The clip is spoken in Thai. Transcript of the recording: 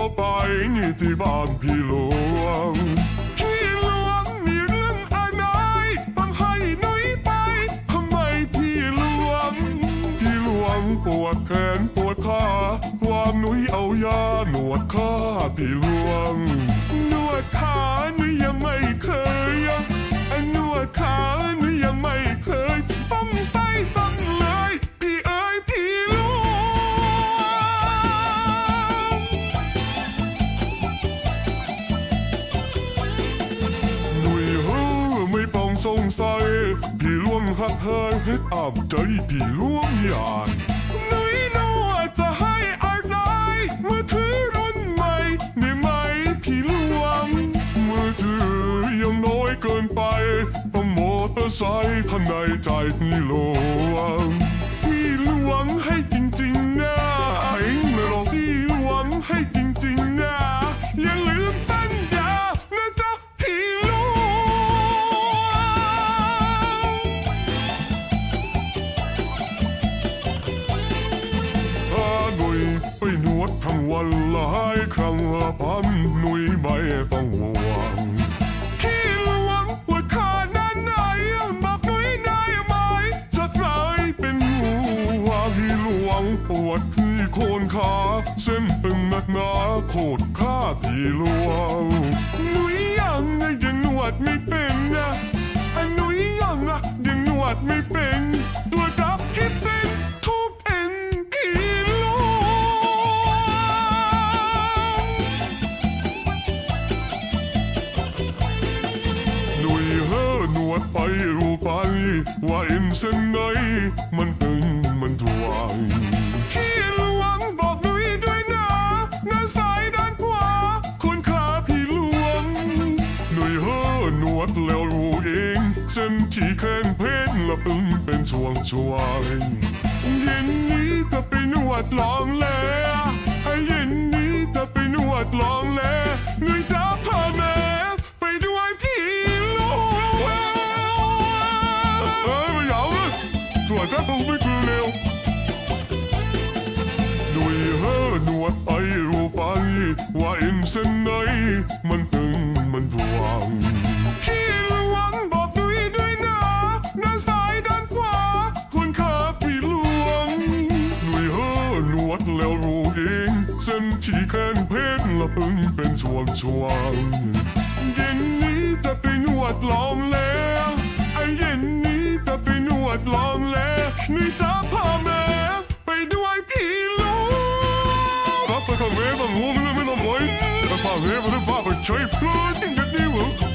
ที่บ้านพี่หลวงพี่หลวงมีเรื่องอะไรต้องให้หนุยไปทำไมพี่หลวง พี่หลวงปวดแขนปวดขาว่าหนุยเอายาหนวดข้าพี่หลวง หนวดขาหนุยยังไม่เคยยัง หักเฮยให้อาบใจพี่ล่วงยานหนุ่ยนวดจะให้อะไรมือถือรุ่นใหม่ได้ไหมพี่ล้วงมือถือยังน้อยเกินไปต้องมอเตอร์ไซค์ภายในใจพี่หล วดทั้งวันหลายครั้งละพันหนุยไม่ต้องห่วงขี้หลวงปวดขาด้านไหนบอกหนุยได้ไหมจะกลายเป็นห่วงขี้หลวงปวดที่โคนขาเส้นตึงหนักหนาโคตรข้าที่หลวงหนุยยังไงยังนวดไม่เป็นนะหนุยยังอะยังนวดไม่เป็นตัวกับคิดเป็น ไปรูไปว่าเอ็นเส้นไหนมันตึงมันทวงขี้หลวงบอกหนุ่ยด้วยนะหน้าซ้ายด้านขวาคนขาพี่หลวงหนุ่ยเฮอหนวดแล้วรู้เอง เส้นที่แข้งเพชรละตึงเป็นช่วงช่วงเย็นนี้จะไปนวดลองแลให้เย็นนี้จะไปนวดลองแล้วหนุ่ย แล้วไม่เร็วหนุ่ยเฮอหนวดไปรูไป ว่าเอ็นเส้นไหนมันตึงมันทวงขี้หลวงบอกหนุ่ยด้วยนะหน้าซ้ายด้านขวาคนขาพี่หลวงหนุ่ยเฮอหนวดแล้วรู้เองเส้นที่แข้งเพชรละพึงเป็นช่วงช่วงเย็นนี้จะไปนวดลองแล้ว แล้วนี่จะพาแม่ไปด้วยพี่ลูกรับไปข้างเวบังหัวไม่ไม่ต้องไหวแต่พาเวมันได้พาไปใช้พลด